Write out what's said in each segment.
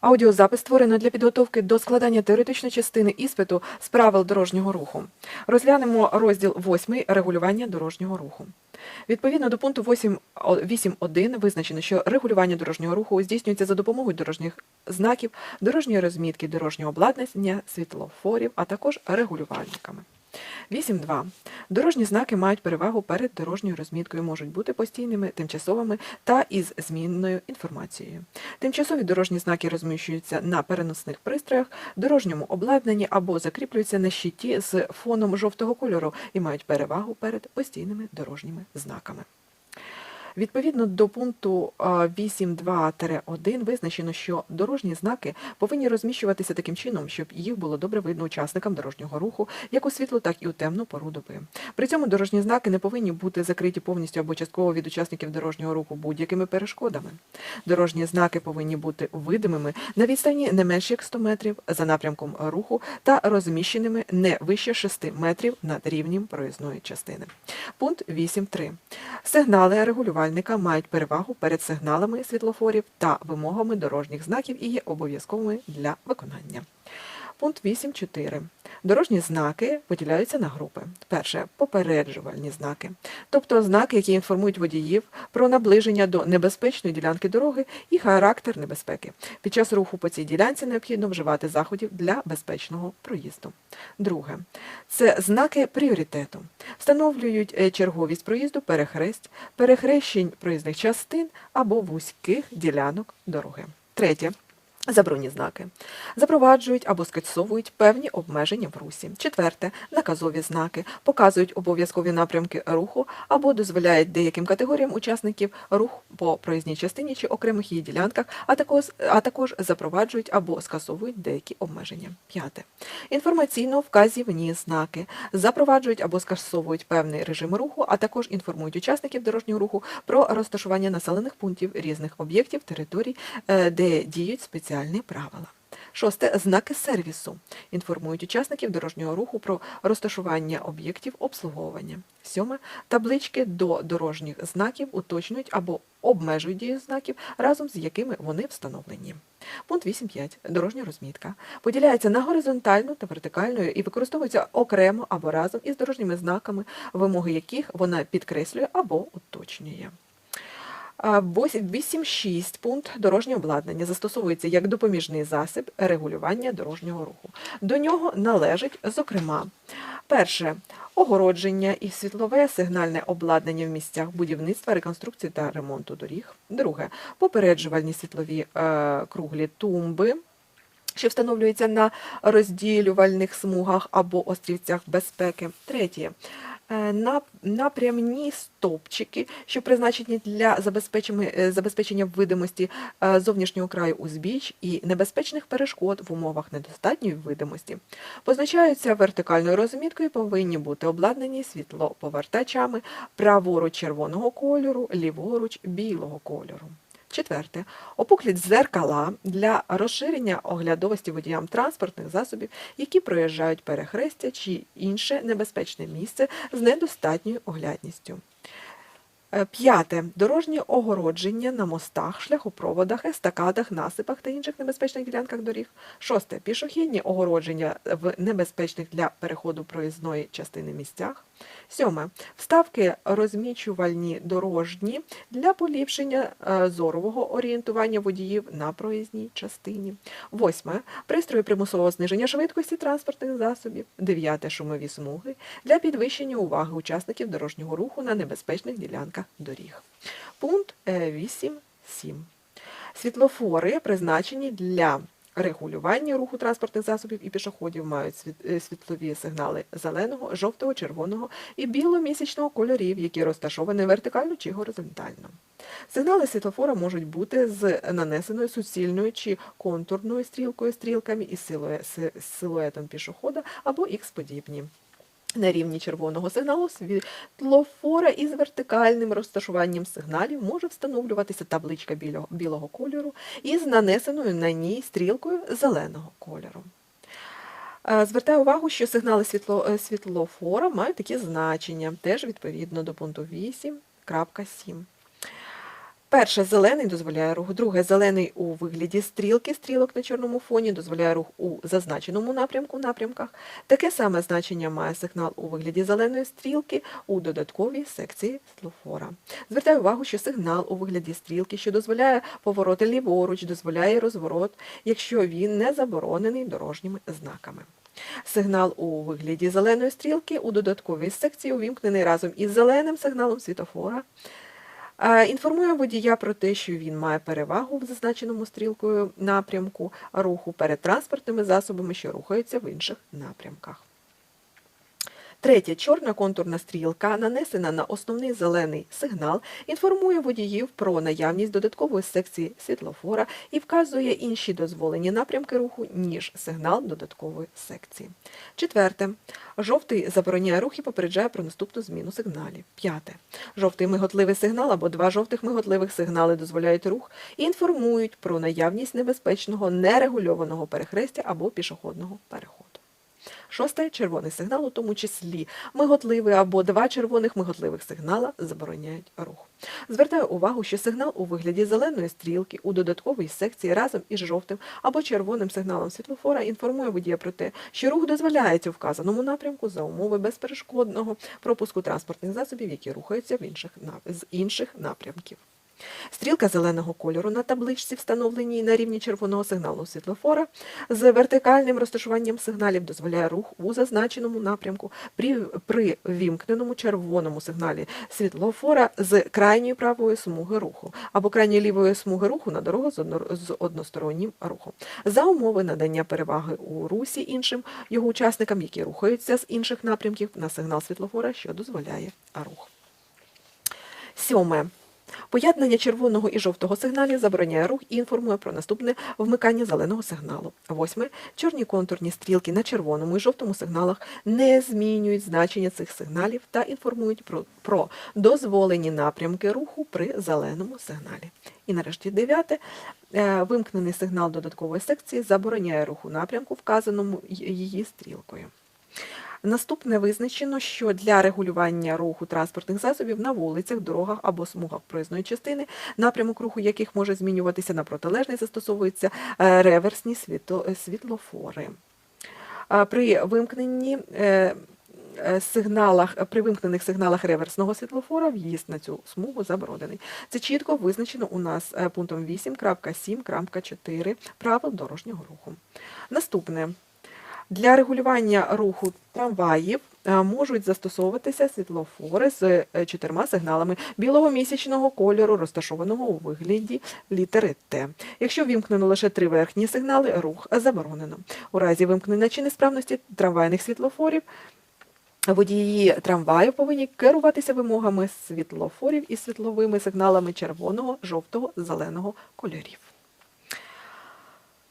Аудіозапис створено для підготовки до складання теоретичної частини іспиту з правил дорожнього руху. Розглянемо розділ 8 регулювання дорожнього руху. Відповідно до пункту 8.1 визначено, що регулювання дорожнього руху здійснюється за допомогою дорожніх знаків, дорожньої розмітки, дорожнього обладнання, світлофорів, а також регулювальниками. 8.2. Дорожні знаки мають перевагу перед дорожньою розміткою, можуть бути постійними, тимчасовими та із змінною інформацією. Тимчасові дорожні знаки розміщуються на переносних пристроях, дорожньому обладнанні або закріплюються на щиті з фоном жовтого кольору і мають перевагу перед постійними дорожніми знаками. Відповідно до пункту а, 8.2-1 визначено, що дорожні знаки повинні розміщуватися таким чином, щоб їх було добре видно учасникам дорожнього руху як у світлу, так і у темну пору доби. При цьому дорожні знаки не повинні бути закриті повністю або частково від учасників дорожнього руху будь-якими перешкодами. Дорожні знаки повинні бути видимими на відстані не менше як 100 метрів за напрямком руху та розміщеними не вище 6 метрів над рівнем проїзної частини. Пункт 8.3. Сигнали регулювальника мають перевагу перед сигналами світлофорів та вимогами дорожніх знаків і є обов'язковими для виконання. Пункт 8.4. Дорожні знаки поділяються на групи. Перше попереджувальні знаки, тобто знаки, які інформують водіїв про наближення до небезпечної ділянки дороги і характер небезпеки. Під час руху по цій ділянці необхідно вживати заходів для безпечного проїзду. Друге це знаки пріоритету. Встановлюють е, черговість проїзду перехресть, перехрещень проїзних частин або вузьких ділянок дороги. Третє. Заборонні знаки. Запроваджують або скасовують певні обмеження в русі. Четверте. Наказові знаки. Показують обов'язкові напрямки руху або дозволяють деяким категоріям учасників рух по проїзній частині чи окремих її ділянках, а також, а також запроваджують або скасовують деякі обмеження. П'яте. Інформаційно вказівні знаки. Запроваджують або скасовують певний режим руху, а також інформують учасників дорожнього руху про розташування населених пунктів різних об'єктів, територій, е, де діють спеціальні правила. Шосте знаки сервісу інформують учасників дорожнього руху про розташування об'єктів обслуговування. Сьоме таблички до дорожніх знаків уточнюють або обмежують дію знаків, разом з якими вони встановлені. Пункт 8.5. Дорожня розмітка поділяється на горизонтальну та вертикальну і використовується окремо або разом із дорожніми знаками, вимоги яких вона підкреслює або уточнює. А, вось- 8.6 пункт дорожнє обладнання застосовується як допоміжний засіб регулювання дорожнього руху. До нього належить, зокрема, перше огородження і світлове сигнальне обладнання в місцях будівництва, реконструкції та ремонту доріг. Друге попереджувальні світлові е, круглі тумби. Що встановлюється на розділювальних смугах або острівцях безпеки. Третє. Е, на- Напрямні стовпчики, що призначені для забезпечення, е, видимості е, зовнішнього краю узбіч і небезпечних перешкод в умовах недостатньої видимості. Позначаються вертикальною розміткою, повинні бути обладнані світлоповертачами праворуч червоного кольору, ліворуч білого кольору. Четверте. Опуклі дзеркала для розширення оглядовості водіям транспортних засобів, які проїжджають перехрестя чи інше небезпечне місце з недостатньою оглядністю. Е, П'яте. Дорожні огородження на мостах, шляхопроводах, естакадах, насипах та інших небезпечних ділянках доріг. Шосте. Пішохідні огородження в небезпечних для переходу проїзної частини місцях. Сьоме. Вставки розмічувальні дорожні для поліпшення е, зорового орієнтування водіїв на проїзній частині. Восьме. Пристрої примусового зниження швидкості транспортних засобів. Дев'яте. Шумові смуги для підвищення уваги учасників дорожнього руху на небезпечних ділянках доріг. Пункт е, 8.7. Світлофори призначені для регулювання руху транспортних засобів і пішоходів мають е, світлові сигнали зеленого, жовтого, червоного і біломісячного кольорів, які розташовані вертикально чи горизонтально. Сигнали світлофора можуть бути з нанесеною суцільною чи контурною стрілкою, стрілками і силуе- силуетом пішохода або ікс-подібні. На рівні червоного сигналу світлофора із вертикальним розташуванням сигналів може встановлюватися табличка білого, кольору із нанесеною на ній стрілкою зеленого кольору. Е, Звертаю увагу, що сигнали світло, е, світлофора мають такі значення, теж відповідно до пункту 8.7. Перше, зелений дозволяє рух. Друге, зелений у вигляді стрілки, стрілок на чорному фоні, дозволяє рух у зазначеному напрямку, напрямках. Таке саме значення має сигнал у вигляді зеленої стрілки у додатковій секції світлофора. Звертаю увагу, що сигнал у вигляді стрілки, що дозволяє повороти ліворуч, дозволяє розворот, якщо він не заборонений дорожніми знаками. Сигнал у вигляді зеленої стрілки у додатковій секції увімкнений разом із зеленим сигналом світофора. Е, Інформує водія про те, що він має перевагу в зазначеному стрілкою напрямку руху перед транспортними засобами, що рухаються в інших напрямках. Третє, чорна контурна стрілка, нанесена на основний зелений сигнал, інформує водіїв про наявність додаткової секції світлофора і вказує інші дозволені напрямки руху, ніж сигнал додаткової секції. Четверте, жовтий забороняє рух і попереджає про наступну зміну сигналів. П'яте, жовтий миготливий сигнал або два жовтих миготливих сигнали дозволяють рух і інформують про наявність небезпечного нерегульованого перехрестя або пішохідного переходу. Шосте червоний сигнал, у тому числі миготливий або два червоних миготливих сигнала забороняють рух. Звертаю увагу, що сигнал у вигляді зеленої стрілки у додатковій секції разом із жовтим або червоним сигналом світлофора інформує водія про те, що рух дозволяється у вказаному напрямку за умови безперешкодного пропуску транспортних засобів, які рухаються в інших, з інших напрямків. Стрілка зеленого кольору на табличці, встановленій на рівні червоного сигналу світлофора, з вертикальним розташуванням сигналів дозволяє рух у зазначеному напрямку при, вімкненому червоному сигналі світлофора з крайньої правої смуги руху або крайньої лівої смуги руху на дорогу з одностороннім рухом. За умови надання переваги у русі іншим його учасникам, які рухаються з інших напрямків на сигнал світлофора, що дозволяє рух. Сьоме. Поєднання червоного і жовтого сигналів забороняє рух і інформує про наступне вмикання зеленого сигналу. Восьме. Чорні контурні стрілки на червоному і жовтому сигналах не змінюють значення цих сигналів та інформують про, про дозволені напрямки руху при зеленому сигналі. І нарешті дев'яте. Е, Вимкнений сигнал додаткової секції забороняє руху напрямку, вказаному її стрілкою. Наступне визначено, що для регулювання руху транспортних засобів на вулицях, дорогах або смугах проїзної частини, напрямок руху яких може змінюватися на протилежний, застосовуються е, реверсні світло- світлофори. При вимкненні е, е, сигналах, при вимкнених сигналах реверсного світлофора в'їзд на цю смугу заборонений. Це чітко визначено у нас е, пунктом 8.7.4 правил дорожнього руху. Наступне. Для регулювання руху трамваїв е, можуть застосовуватися світлофори з е, чотирма сигналами білого місячного кольору, розташованого у вигляді літери Т. Якщо вімкнено лише три верхні сигнали, рух заборонено. У разі вимкнення чи несправності трамвайних світлофорів Водії трамваю повинні керуватися вимогами світлофорів із світловими сигналами червоного, жовтого, зеленого кольорів.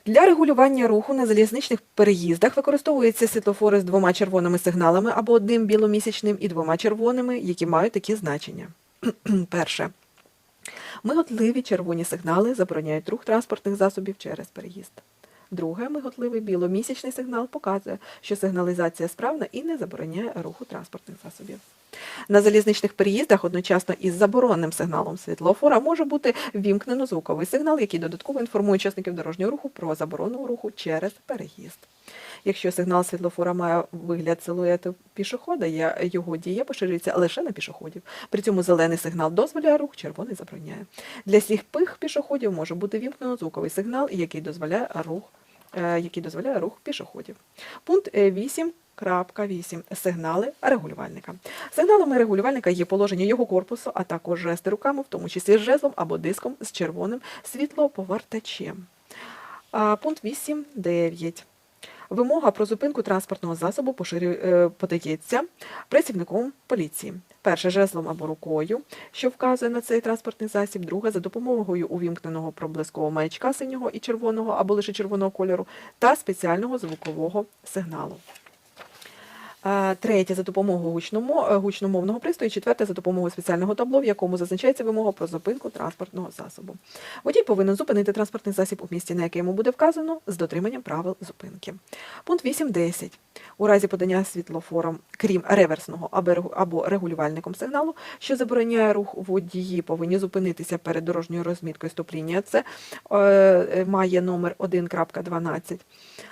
Для регулювання руху на залізничних переїздах використовуються світлофори з двома червоними сигналами або одним біломісячним і двома червоними, які мають такі значення. Перше. Миготливі червоні сигнали забороняють рух транспортних засобів через переїзд. Друге, миготливий біломісячний сигнал показує, що сигналізація справна і не забороняє руху транспортних засобів. На залізничних переїздах одночасно із забороненим сигналом світлофора може бути ввімкнено звуковий сигнал, який додатково інформує учасників дорожнього руху про заборону руху через переїзд. Якщо сигнал світлофора має вигляд силуету пішохода, його дія поширюється лише на пішоходів. При цьому зелений сигнал дозволяє рух, червоний забороняє. Для сліпих пішоходів може бути вімкнено звуковий сигнал, який дозволяє рух, е, який дозволяє рух пішоходів. Пункт е, 8. Крапка 8. Сигнали регулювальника. Сигналами регулювальника є положення його корпусу, а також жести руками, в тому числі жезлом або диском з червоним світлоповертачем. Пункт 8.9. Вимога про зупинку транспортного засобу е, подається працівником поліції. Перше жезлом або рукою, що вказує на цей транспортний засіб. Друге за допомогою увімкненого проблискового маячка синього і червоного або лише червоного кольору та спеціального звукового сигналу. Е, Третє за допомогою е, гучномовного пристрою, четверте за допомогою спеціального табло, в якому зазначається вимога про зупинку транспортного засобу. Водій повинен зупинити транспортний засіб у місці, на яке йому буде вказано, з дотриманням правил зупинки. Пункт 8.10. У разі подання світлофором, крім реверсного або регулювальником сигналу, що забороняє рух водії, повинні зупинитися перед дорожньою розміткою стоп-лінія. Це е, має номер 1.12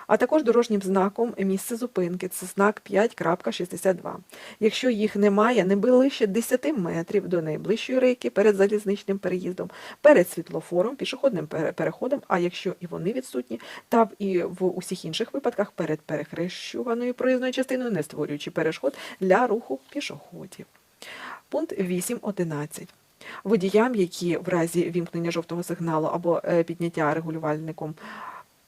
а також дорожнім знаком місце зупинки. Це знак 5.62. Якщо їх немає, не ближче 10 метрів до найближчої рейки перед залізничним переїздом, перед світлофором, пішохідним переходом, а якщо і вони відсутні, та і в усіх інших випадках перед перехрещуваною проїзною частиною, не створюючи перешкод для руху пішоходів. Пункт 8.11. Водіям, які в разі вімкнення жовтого сигналу або е, підняття регулювальником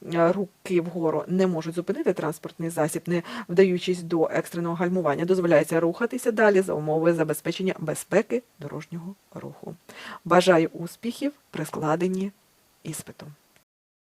руки вгору не можуть зупинити транспортний засіб, не вдаючись до екстреного гальмування, дозволяється рухатися далі за умови забезпечення безпеки дорожнього руху. Бажаю успіхів при складенні іспиту.